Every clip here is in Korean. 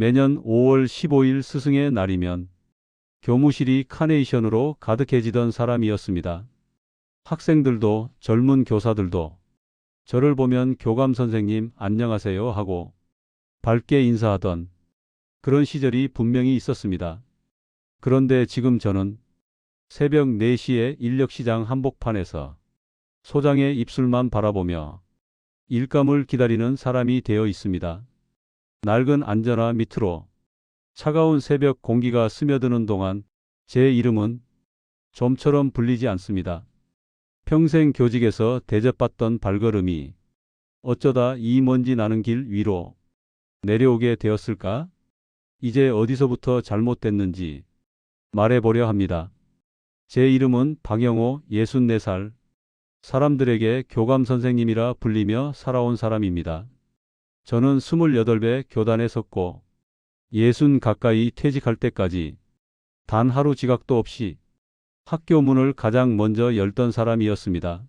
매년 5월 15일 스승의 날이면 교무실이 카네이션으로 가득해지던 사람이었습니다. 학생들도 젊은 교사들도 저를 보면 교감 선생님 안녕하세요 하고 밝게 인사하던 그런 시절이 분명히 있었습니다. 그런데 지금 저는 새벽 4시에 인력시장 한복판에서 소장의 입술만 바라보며 일감을 기다리는 사람이 되어 있습니다. 낡은 안전화 밑으로 차가운 새벽 공기가 스며드는 동안 제 이름은 좀처럼 불리지 않습니다. 평생 교직에서 대접받던 발걸음이 어쩌다 이 먼지 나는 길 위로 내려오게 되었을까? 이제 어디서부터 잘못됐는지 말해보려 합니다. 제 이름은 박영호 64살 사람들에게 교감 선생님이라 불리며 살아온 사람입니다. 저는 28배 교단에 섰고 예순 가까이 퇴직할 때까지 단 하루 지각도 없이 학교 문을 가장 먼저 열던 사람이었습니다.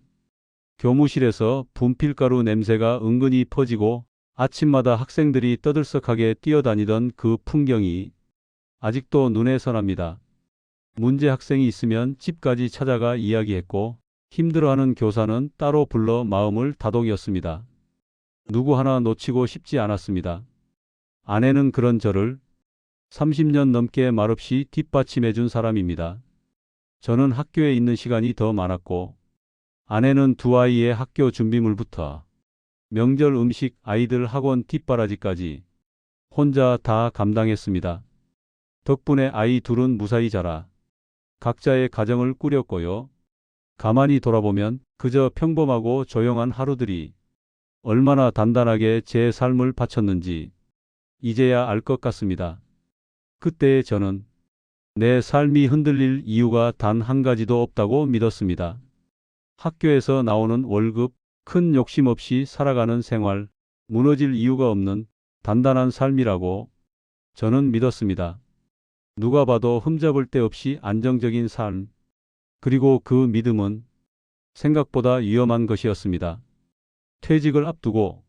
교무실에서 분필가루 냄새가 은근히 퍼지고 아침마다 학생들이 떠들썩하게 뛰어다니던 그 풍경이 아직도 눈에 선합니다. 문제 학생이 있으면 집까지 찾아가 이야기했고 힘들어하는 교사는 따로 불러 마음을 다독였습니다. 누구 하나 놓치고 싶지 않았습니다. 아내는 그런 저를 30년 넘게 말없이 뒷받침해 준 사람입니다. 저는 학교에 있는 시간이 더 많았고 아내는 두 아이의 학교 준비물부터 명절 음식 아이들 학원 뒷바라지까지 혼자 다 감당했습니다. 덕분에 아이 둘은 무사히 자라 각자의 가정을 꾸렸고요. 가만히 돌아보면 그저 평범하고 조용한 하루들이 얼마나 단단하게 제 삶을 바쳤는지 이제야 알 것 같습니다. 그때의 저는 내 삶이 흔들릴 이유가 단 한 가지도 없다고 믿었습니다. 학교에서 나오는 월급, 큰 욕심 없이 살아가는 생활, 무너질 이유가 없는 단단한 삶이라고 저는 믿었습니다. 누가 봐도 흠잡을 데 없이 안정적인 삶, 그리고 그 믿음은 생각보다 위험한 것이었습니다. 퇴직을 앞두고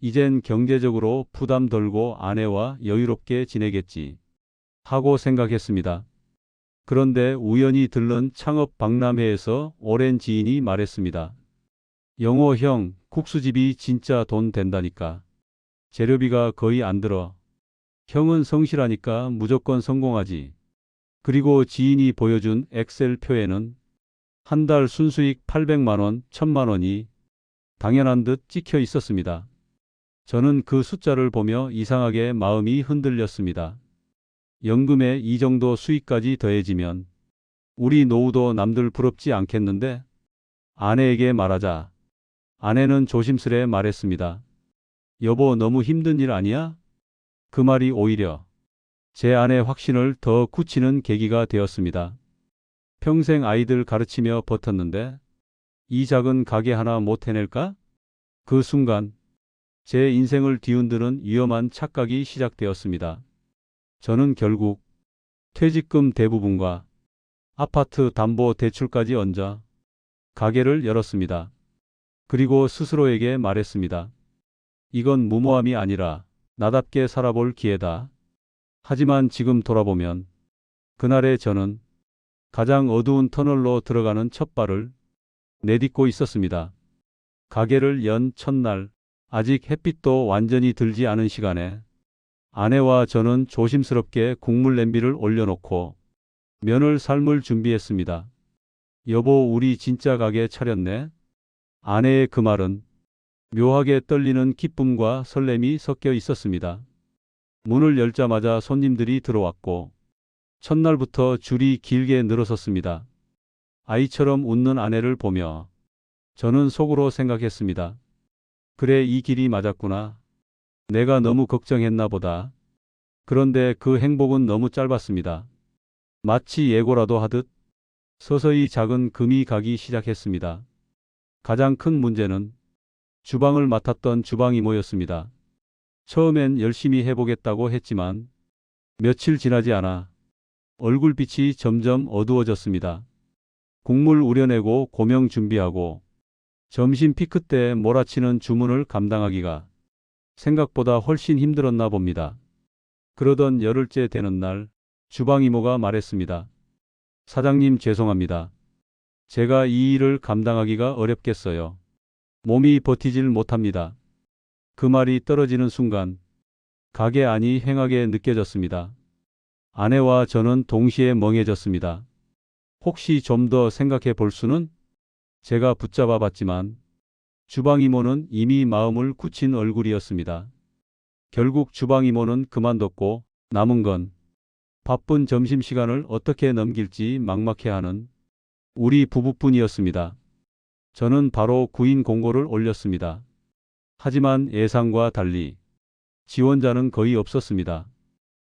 이젠 경제적으로 부담 덜고 아내와 여유롭게 지내겠지 하고 생각했습니다. 그런데 우연히 들른 창업 박람회에서 오랜 지인이 말했습니다. 영호 형, 국수집이 진짜 돈 된다니까. 재료비가 거의 안 들어. 형은 성실하니까 무조건 성공하지. 그리고 지인이 보여준 엑셀 표에는 한 달 순수익 800만원, 1000만원이 당연한 듯 찍혀 있었습니다. 저는 그 숫자를 보며 이상하게 마음이 흔들렸습니다. 연금에 이 정도 수익까지 더해지면 우리 노후도 남들 부럽지 않겠는데? 아내에게 말하자. 아내는 조심스레 말했습니다. 여보 너무 힘든 일 아니야? 그 말이 오히려 제 아내 확신을 더 굳히는 계기가 되었습니다. 평생 아이들 가르치며 버텼는데 이 작은 가게 하나 못 해낼까? 그 순간 제 인생을 뒤흔드는 위험한 착각이 시작되었습니다. 저는 결국 퇴직금 대부분과 아파트 담보 대출까지 얹어 가게를 열었습니다. 그리고 스스로에게 말했습니다. 이건 무모함이 아니라 나답게 살아볼 기회다. 하지만 지금 돌아보면 그날의 저는 가장 어두운 터널로 들어가는 첫 발을 내딛고 있었습니다. 가게를 연 첫날 아직 햇빛도 완전히 들지 않은 시간에 아내와 저는 조심스럽게 국물 냄비를 올려놓고 면을 삶을 준비했습니다. 여보 우리 진짜 가게 차렸네. 아내의 그 말은 묘하게 떨리는 기쁨과 설렘이 섞여 있었습니다. 문을 열자마자 손님들이 들어왔고 첫날부터 줄이 길게 늘어섰습니다. 아이처럼 웃는 아내를 보며 저는 속으로 생각했습니다. 그래 이 길이 맞았구나. 내가 너무 걱정했나 보다. 그런데 그 행복은 너무 짧았습니다. 마치 예고라도 하듯 서서히 작은 금이 가기 시작했습니다. 가장 큰 문제는 주방을 맡았던 주방이모였습니다. 처음엔 열심히 해보겠다고 했지만 며칠 지나지 않아 얼굴빛이 점점 어두워졌습니다. 국물 우려내고 고명 준비하고 점심 피크 때 몰아치는 주문을 감당하기가 생각보다 훨씬 힘들었나 봅니다. 그러던 열흘째 되는 날 주방 이모가 말했습니다. 사장님 죄송합니다. 제가 이 일을 감당하기가 어렵겠어요. 몸이 버티질 못합니다. 그 말이 떨어지는 순간 가게 안이 휑하게 느껴졌습니다. 아내와 저는 동시에 멍해졌습니다. 혹시 좀 더 생각해 볼 수는? 제가 붙잡아 봤지만 주방 이모는 이미 마음을 굳힌 얼굴이었습니다. 결국 주방 이모는 그만뒀고 남은 건 바쁜 점심시간을 어떻게 넘길지 막막해하는 우리 부부뿐이었습니다. 저는 바로 구인 공고를 올렸습니다. 하지만 예상과 달리 지원자는 거의 없었습니다.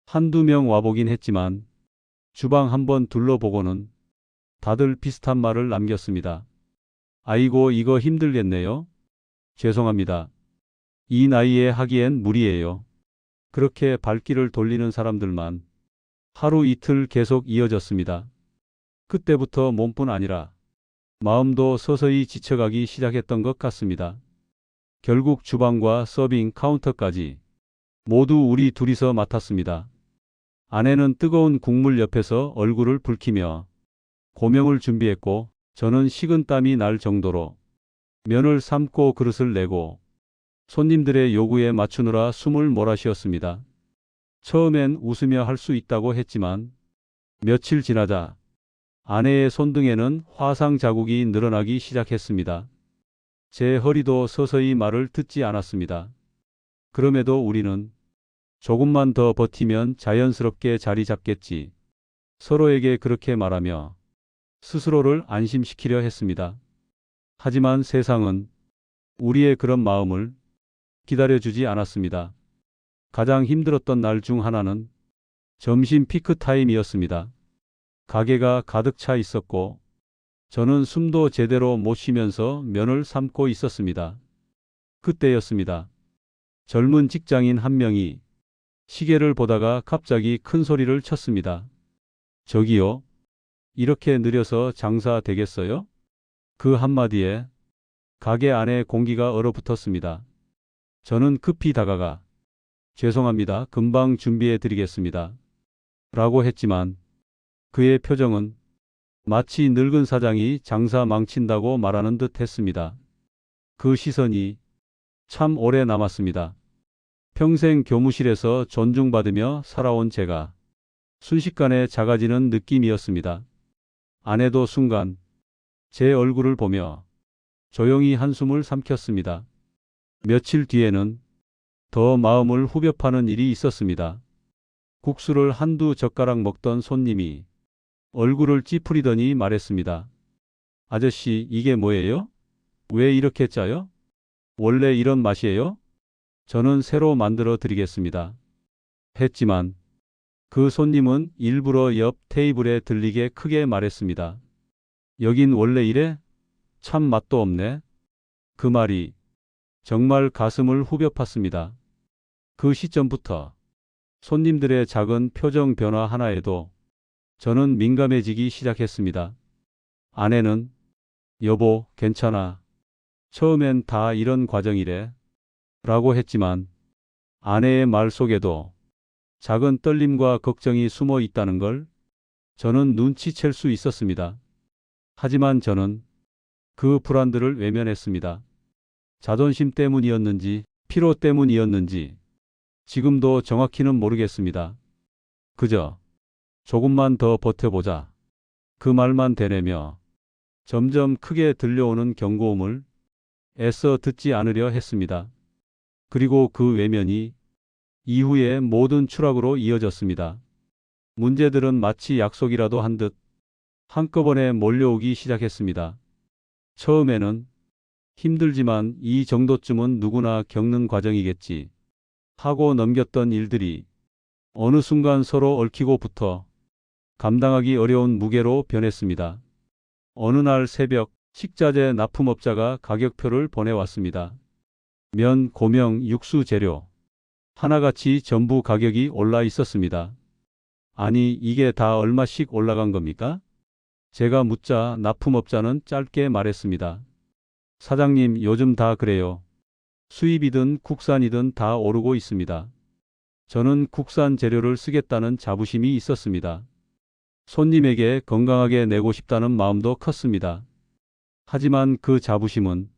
한두 명 와보긴 했지만 주방 한번 둘러보고는 다들 비슷한 말을 남겼습니다. 아이고 이거 힘들겠네요. 죄송합니다. 이 나이에 하기엔 무리예요. 그렇게 발길을 돌리는 사람들만 하루 이틀 계속 이어졌습니다. 그때부터 몸뿐 아니라 마음도 서서히 지쳐가기 시작했던 것 같습니다. 결국 주방과 서빙 카운터까지 모두 우리 둘이서 맡았습니다. 아내는 뜨거운 국물 옆에서 얼굴을 붉히며 고명을 준비했고 저는 식은땀이 날 정도로 면을 삶고 그릇을 내고 손님들의 요구에 맞추느라 숨을 몰아쉬었습니다. 처음엔 웃으며 할 수 있다고 했지만 며칠 지나자 아내의 손등에는 화상 자국이 늘어나기 시작했습니다. 제 허리도 서서히 말을 듣지 않았습니다. 그럼에도 우리는 조금만 더 버티면 자연스럽게 자리 잡겠지. 서로에게 그렇게 말하며 스스로를 안심시키려 했습니다. 하지만 세상은 우리의 그런 마음을 기다려주지 않았습니다. 가장 힘들었던 날 중 하나는 점심 피크 타임이었습니다. 가게가 가득 차 있었고 저는 숨도 제대로 못 쉬면서 면을 삶고 있었습니다. 그때였습니다. 젊은 직장인 한 명이 시계를 보다가 갑자기 큰 소리를 쳤습니다. 저기요. 이렇게 느려서 장사 되겠어요? 그 한마디에 가게 안에 공기가 얼어붙었습니다. 저는 급히 다가가 죄송합니다. 금방 준비해 드리겠습니다. 라고 했지만 그의 표정은 마치 늙은 사장이 장사 망친다고 말하는 듯 했습니다. 그 시선이 참 오래 남았습니다. 평생 교무실에서 존중받으며 살아온 제가 순식간에 작아지는 느낌이었습니다. 아내도 순간 제 얼굴을 보며 조용히 한숨을 삼켰습니다. 며칠 뒤에는 더 마음을 후벼 파는 일이 있었습니다. 국수를 한두 젓가락 먹던 손님이 얼굴을 찌푸리더니 말했습니다. 아저씨, 이게 뭐예요? 왜 이렇게 짜요? 원래 이런 맛이에요? 저는 새로 만들어 드리겠습니다. 했지만 그 손님은 일부러 옆 테이블에 들리게 크게 말했습니다. 여긴 원래 이래? 참 맛도 없네. 그 말이 정말 가슴을 후벼 팠습니다. 그 시점부터 손님들의 작은 표정 변화 하나에도 저는 민감해지기 시작했습니다. 아내는 여보, 괜찮아. 처음엔 다 이런 과정이래. 라고 했지만 아내의 말 속에도 작은 떨림과 걱정이 숨어 있다는 걸 저는 눈치챌 수 있었습니다. 하지만 저는 그 불안들을 외면했습니다. 자존심 때문이었는지 피로 때문이었는지 지금도 정확히는 모르겠습니다. 그저 조금만 더 버텨보자. 그 말만 되뇌며 점점 크게 들려오는 경고음을 애써 듣지 않으려 했습니다. 그리고 그 외면이 이후에 모든 추락으로 이어졌습니다. 문제들은 마치 약속이라도 한 듯 한꺼번에 몰려오기 시작했습니다. 처음에는 힘들지만 이 정도쯤은 누구나 겪는 과정이겠지 하고 넘겼던 일들이 어느 순간 서로 얽히고 붙어 감당하기 어려운 무게로 변했습니다. 어느 날 새벽 식자재 납품업자가 가격표를 보내왔습니다. 면, 고명, 육수 재료 하나같이 전부 가격이 올라 있었습니다. 아니 이게 다 얼마씩 올라간 겁니까? 제가 묻자 납품업자는 짧게 말했습니다. 사장님 요즘 다 그래요. 수입이든 국산이든 다 오르고 있습니다. 저는 국산 재료를 쓰겠다는 자부심이 있었습니다. 손님에게 건강하게 내고 싶다는 마음도 컸습니다. 하지만 그 자부심은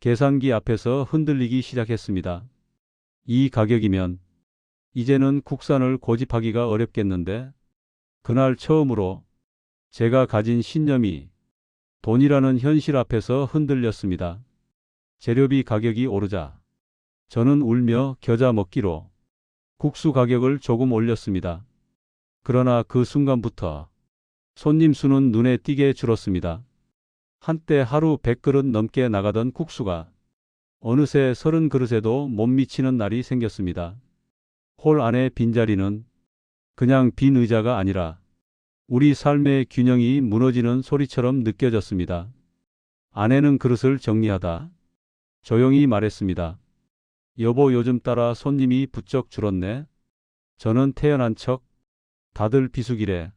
계산기 앞에서 흔들리기 시작했습니다. 이 가격이면 이제는 국산을 고집하기가 어렵겠는데 그날 처음으로 제가 가진 신념이 돈이라는 현실 앞에서 흔들렸습니다. 재료비 가격이 오르자 저는 울며 겨자 먹기로 국수 가격을 조금 올렸습니다. 그러나 그 순간부터 손님 수는 눈에 띄게 줄었습니다. 한때 하루 100그릇 넘게 나가던 국수가 어느새 30그릇에도 못 미치는 날이 생겼습니다. 홀 안의 빈자리는 그냥 빈 의자가 아니라 우리 삶의 균형이 무너지는 소리처럼 느껴졌습니다. 아내는 그릇을 정리하다 조용히 말했습니다. 여보 요즘 따라 손님이 부쩍 줄었네. 저는 태연한 척 다들 비수기래.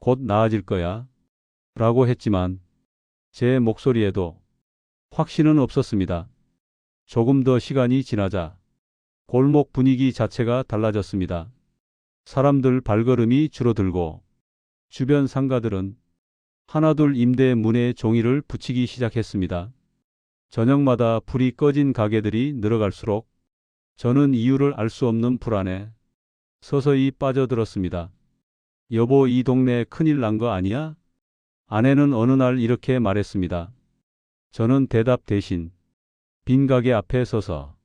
곧 나아질 거야. 라고 했지만 제 목소리에도 확신은 없었습니다. 조금 더 시간이 지나자 골목 분위기 자체가 달라졌습니다. 사람들 발걸음이 줄어들고 주변 상가들은 하나둘 임대 문에 종이를 붙이기 시작했습니다. 저녁마다 불이 꺼진 가게들이 늘어갈수록 저는 이유를 알 수 없는 불안에 서서히 빠져들었습니다. 여보, 이 동네 큰일 난 거 아니야? 아내는 어느 날 이렇게 말했습니다. 저는 대답 대신 빈 가게 앞에 서서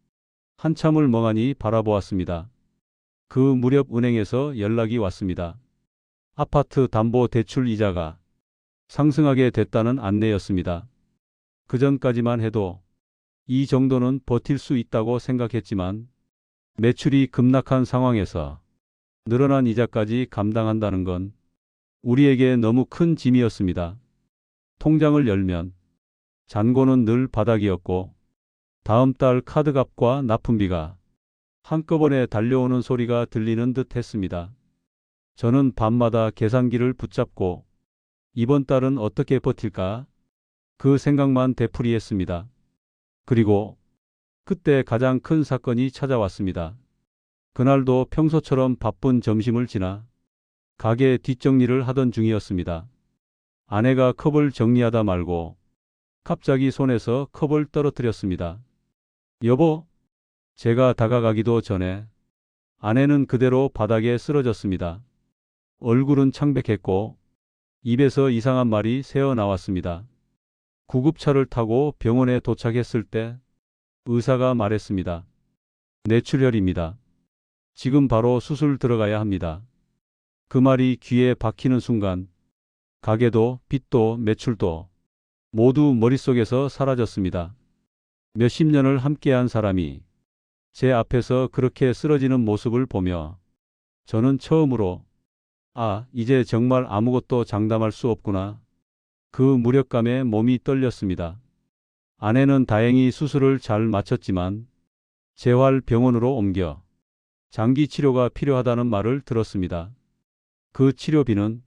한참을 멍하니 바라보았습니다. 그 무렵 은행에서 연락이 왔습니다. 아파트 담보 대출 이자가 상승하게 됐다는 안내였습니다. 그 전까지만 해도 이 정도는 버틸 수 있다고 생각했지만 매출이 급락한 상황에서 늘어난 이자까지 감당한다는 건 우리에게 너무 큰 짐이었습니다. 통장을 열면 잔고는 늘 바닥이었고 다음 달 카드값과 납품비가 한꺼번에 달려오는 소리가 들리는 듯 했습니다. 저는 밤마다 계산기를 붙잡고 이번 달은 어떻게 버틸까? 그 생각만 되풀이했습니다. 그리고 그때 가장 큰 사건이 찾아왔습니다. 그날도 평소처럼 바쁜 점심을 지나 가게 뒷정리를 하던 중이었습니다. 아내가 컵을 정리하다 말고 갑자기 손에서 컵을 떨어뜨렸습니다. 여보, 제가 다가가기도 전에 아내는 그대로 바닥에 쓰러졌습니다. 얼굴은 창백했고 입에서 이상한 말이 새어 나왔습니다. 구급차를 타고 병원에 도착했을 때 의사가 말했습니다. 뇌출혈입니다. 지금 바로 수술 들어가야 합니다. 그 말이 귀에 박히는 순간 가게도 빚도 매출도 모두 머릿속에서 사라졌습니다. 몇십 년을 함께한 사람이 제 앞에서 그렇게 쓰러지는 모습을 보며 저는 처음으로 아, 이제 정말 아무것도 장담할 수 없구나. 그 무력감에 몸이 떨렸습니다. 아내는 다행히 수술을 잘 마쳤지만 재활 병원으로 옮겨 장기 치료가 필요하다는 말을 들었습니다. 그 치료비는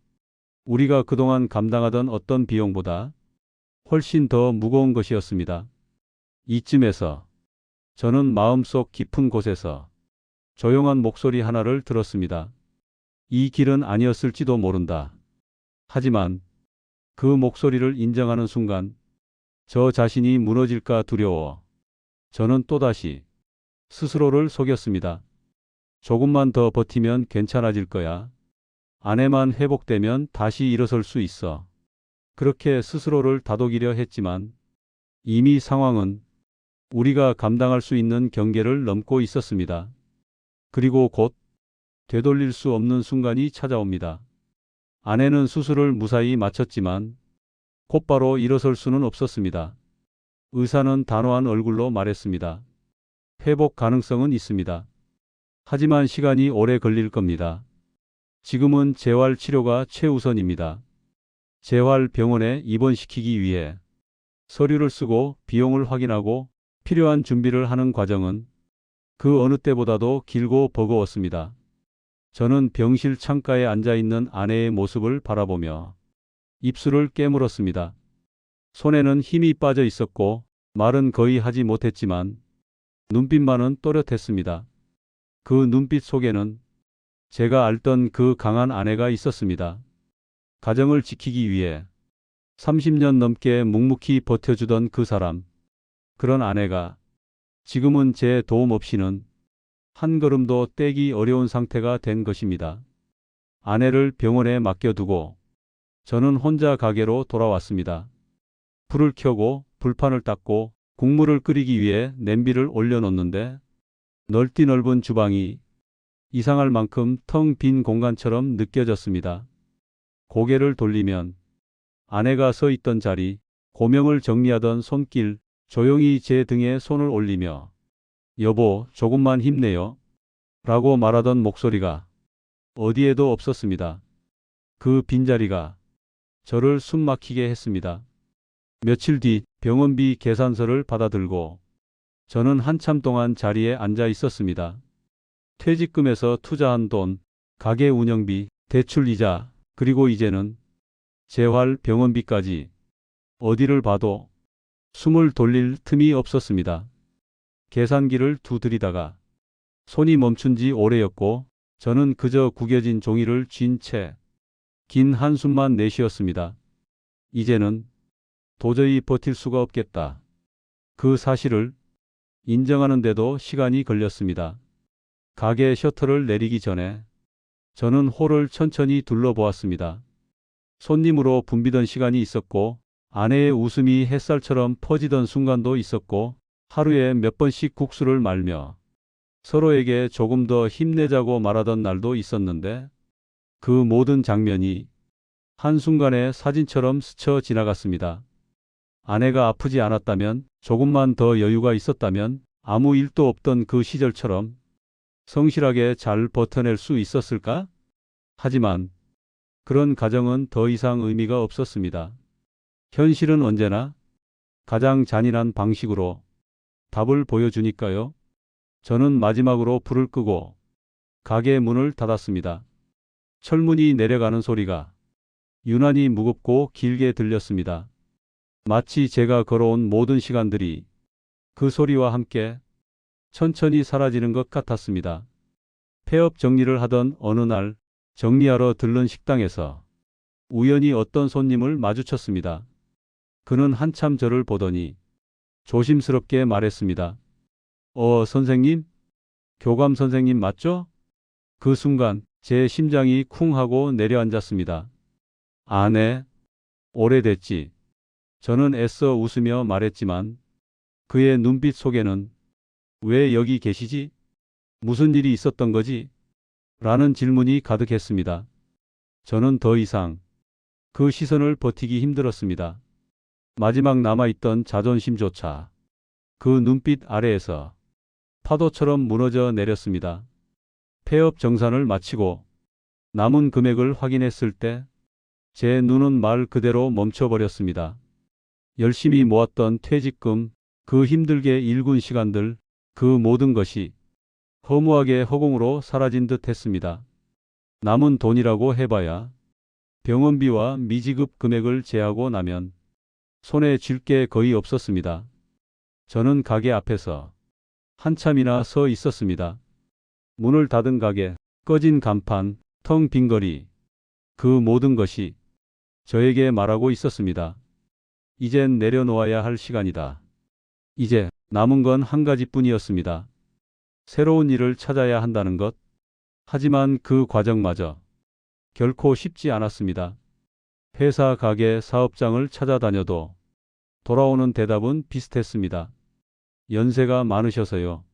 우리가 그동안 감당하던 어떤 비용보다 훨씬 더 무거운 것이었습니다. 이쯤에서 저는 마음속 깊은 곳에서 조용한 목소리 하나를 들었습니다. 이 길은 아니었을지도 모른다. 하지만 그 목소리를 인정하는 순간 저 자신이 무너질까 두려워 저는 또다시 스스로를 속였습니다. 조금만 더 버티면 괜찮아질 거야. 아내만 회복되면 다시 일어설 수 있어. 그렇게 스스로를 다독이려 했지만 이미 상황은 우리가 감당할 수 있는 경계를 넘고 있었습니다. 그리고 곧 되돌릴 수 없는 순간이 찾아옵니다. 아내는 수술을 무사히 마쳤지만 곧바로 일어설 수는 없었습니다. 의사는 단호한 얼굴로 말했습니다. 회복 가능성은 있습니다. 하지만 시간이 오래 걸릴 겁니다. 지금은 재활 치료가 최우선입니다. 재활 병원에 입원시키기 위해 서류를 쓰고 비용을 확인하고 필요한 준비를 하는 과정은 그 어느 때보다도 길고 버거웠습니다. 저는 병실 창가에 앉아 있는 아내의 모습을 바라보며 입술을 깨물었습니다. 손에는 힘이 빠져 있었고 말은 거의 하지 못했지만 눈빛만은 또렷했습니다. 그 눈빛 속에는 제가 알던 그 강한 아내가 있었습니다. 가정을 지키기 위해 30년 넘게 묵묵히 버텨주던 그 사람. 그런 아내가 지금은 제 도움 없이는 한 걸음도 떼기 어려운 상태가 된 것입니다. 아내를 병원에 맡겨두고 저는 혼자 가게로 돌아왔습니다. 불을 켜고 불판을 닦고 국물을 끓이기 위해 냄비를 올려놓는데 넓디 넓은 주방이 이상할 만큼 텅 빈 공간처럼 느껴졌습니다. 고개를 돌리면 아내가 서 있던 자리, 고명을 정리하던 손길, 조용히 제 등에 손을 올리며 여보, 조금만 힘내요. 라고 말하던 목소리가 어디에도 없었습니다. 그 빈자리가 저를 숨 막히게 했습니다. 며칠 뒤 병원비 계산서를 받아들고 저는 한참 동안 자리에 앉아 있었습니다. 퇴직금에서 투자한 돈, 가게 운영비, 대출 이자, 그리고 이제는 재활 병원비까지 어디를 봐도 숨을 돌릴 틈이 없었습니다. 계산기를 두드리다가 손이 멈춘 지 오래였고 저는 그저 구겨진 종이를 쥔 채 긴 한숨만 내쉬었습니다. 이제는 도저히 버틸 수가 없겠다. 그 사실을 인정하는데도 시간이 걸렸습니다. 가게 셔터를 내리기 전에 저는 홀을 천천히 둘러보았습니다. 손님으로 붐비던 시간이 있었고 아내의 웃음이 햇살처럼 퍼지던 순간도 있었고 하루에 몇 번씩 국수를 말며 서로에게 조금 더 힘내자고 말하던 날도 있었는데 그 모든 장면이 한순간에 사진처럼 스쳐 지나갔습니다. 아내가 아프지 않았다면 조금만 더 여유가 있었다면 아무 일도 없던 그 시절처럼 성실하게 잘 버텨낼 수 있었을까? 하지만 그런 가정은 더 이상 의미가 없었습니다. 현실은 언제나 가장 잔인한 방식으로 답을 보여주니까요. 저는 마지막으로 불을 끄고 가게 문을 닫았습니다. 철문이 내려가는 소리가 유난히 무겁고 길게 들렸습니다. 마치 제가 걸어온 모든 시간들이 그 소리와 함께 천천히 사라지는 것 같았습니다. 폐업 정리를 하던 어느 날 정리하러 들른 식당에서 우연히 어떤 손님을 마주쳤습니다. 그는 한참 저를 보더니 조심스럽게 말했습니다. 어, 선생님? 교감 선생님 맞죠? 그 순간 제 심장이 쿵 하고 내려앉았습니다. 아, 네. 오래됐지. 저는 애써 웃으며 말했지만 그의 눈빛 속에는 왜 여기 계시지? 무슨 일이 있었던 거지? 라는 질문이 가득했습니다. 저는 더 이상 그 시선을 버티기 힘들었습니다. 마지막 남아있던 자존심조차 그 눈빛 아래에서 파도처럼 무너져 내렸습니다. 폐업 정산을 마치고 남은 금액을 확인했을 때 제 눈은 말 그대로 멈춰버렸습니다. 열심히 모았던 퇴직금, 그 힘들게 일군 시간들, 그 모든 것이 허무하게 허공으로 사라진 듯 했습니다. 남은 돈이라고 해봐야 병원비와 미지급 금액을 제하고 나면 손에 쥘 게 거의 없었습니다. 저는 가게 앞에서 한참이나 서 있었습니다. 문을 닫은 가게, 꺼진 간판, 텅 빈 거리, 그 모든 것이 저에게 말하고 있었습니다. 이젠 내려놓아야 할 시간이다. 이제 남은 건 한 가지뿐이었습니다. 새로운 일을 찾아야 한다는 것. 하지만 그 과정마저 결코 쉽지 않았습니다. 회사 가게 사업장을 찾아다녀도 돌아오는 대답은 비슷했습니다. 연세가 많으셔서요.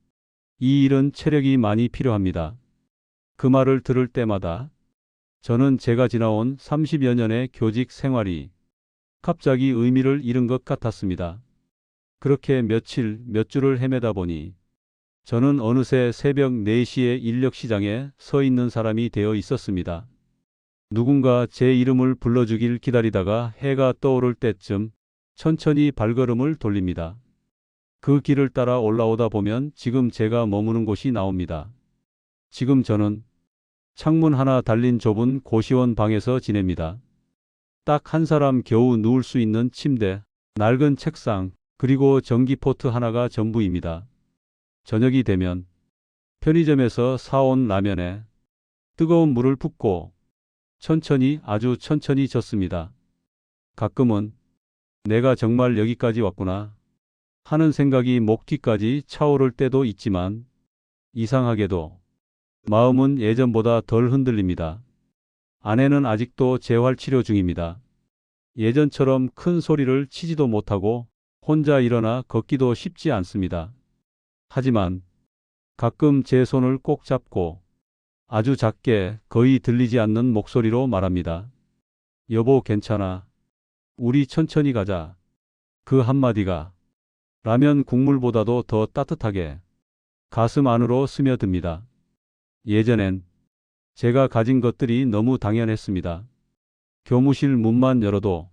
이 일은 체력이 많이 필요합니다. 그 말을 들을 때마다 저는 제가 지나온 30여 년의 교직 생활이 갑자기 의미를 잃은 것 같았습니다. 그렇게 며칠 몇 주를 헤매다 보니 저는 어느새 새벽 4시에 인력시장에 서 있는 사람이 되어 있었습니다. 누군가 제 이름을 불러주길 기다리다가 해가 떠오를 때쯤 천천히 발걸음을 돌립니다. 그 길을 따라 올라오다 보면 지금 제가 머무는 곳이 나옵니다. 지금 저는 창문 하나 달린 좁은 고시원 방에서 지냅니다. 딱 한 사람 겨우 누울 수 있는 침대, 낡은 책상, 그리고 전기포트 하나가 전부입니다. 저녁이 되면 편의점에서 사온 라면에 뜨거운 물을 붓고 천천히 아주 천천히 젓습니다. 가끔은 내가 정말 여기까지 왔구나 하는 생각이 목 뒤까지 차오를 때도 있지만 이상하게도 마음은 예전보다 덜 흔들립니다. 아내는 아직도 재활 치료 중입니다. 예전처럼 큰 소리를 치지도 못하고 혼자 일어나 걷기도 쉽지 않습니다. 하지만 가끔 제 손을 꼭 잡고 아주 작게 거의 들리지 않는 목소리로 말합니다. 여보 괜찮아. 우리 천천히 가자. 그 한마디가 라면 국물보다도 더 따뜻하게 가슴 안으로 스며듭니다. 예전엔 제가 가진 것들이 너무 당연했습니다. 교무실 문만 열어도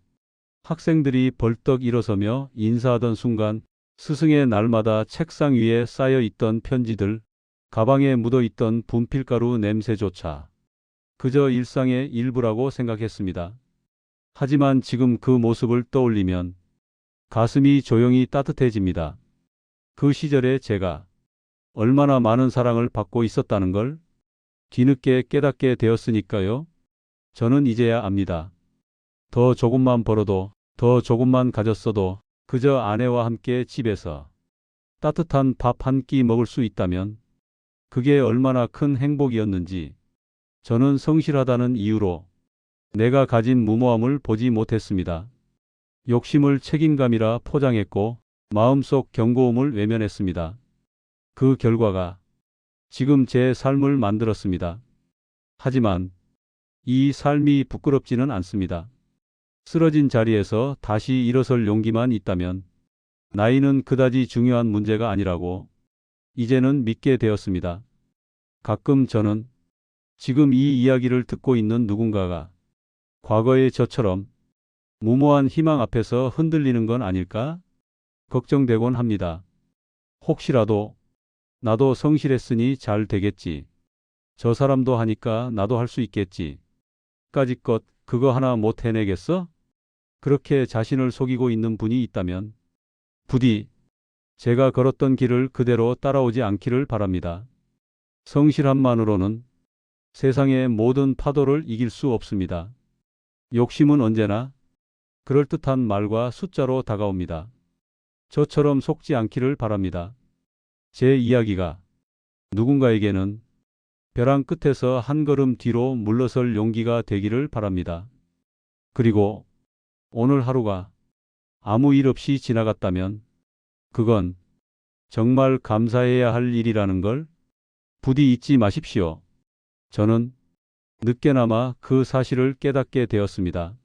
학생들이 벌떡 일어서며 인사하던 순간 스승의 날마다 책상 위에 쌓여 있던 편지들, 가방에 묻어 있던 분필가루 냄새조차 그저 일상의 일부라고 생각했습니다. 하지만 지금 그 모습을 떠올리면 가슴이 조용히 따뜻해집니다. 그 시절에 제가 얼마나 많은 사랑을 받고 있었다는 걸 뒤늦게 깨닫게 되었으니까요. 저는 이제야 압니다. 더 조금만 벌어도, 더 조금만 가졌어도 그저 아내와 함께 집에서 따뜻한 밥 한 끼 먹을 수 있다면 그게 얼마나 큰 행복이었는지 저는 성실하다는 이유로 내가 가진 무모함을 보지 못했습니다. 욕심을 책임감이라 포장했고 마음속 견고움을 외면했습니다. 그 결과가 지금 제 삶을 만들었습니다. 하지만 이 삶이 부끄럽지는 않습니다. 쓰러진 자리에서 다시 일어설 용기만 있다면 나이는 그다지 중요한 문제가 아니라고 이제는 믿게 되었습니다. 가끔 저는 지금 이 이야기를 듣고 있는 누군가가 과거의 저처럼 무모한 희망 앞에서 흔들리는 건 아닐까? 걱정되곤 합니다. 혹시라도 나도 성실했으니 잘 되겠지. 저 사람도 하니까 나도 할 수 있겠지. 까짓것 그거 하나 못 해내겠어? 그렇게 자신을 속이고 있는 분이 있다면 부디 제가 걸었던 길을 그대로 따라오지 않기를 바랍니다. 성실함만으로는 세상의 모든 파도를 이길 수 없습니다. 욕심은 언제나 그럴듯한 말과 숫자로 다가옵니다. 저처럼 속지 않기를 바랍니다. 제 이야기가 누군가에게는 벼랑 끝에서 한 걸음 뒤로 물러설 용기가 되기를 바랍니다. 그리고 오늘 하루가 아무 일 없이 지나갔다면 그건 정말 감사해야 할 일이라는 걸 부디 잊지 마십시오. 저는 늦게나마 그 사실을 깨닫게 되었습니다.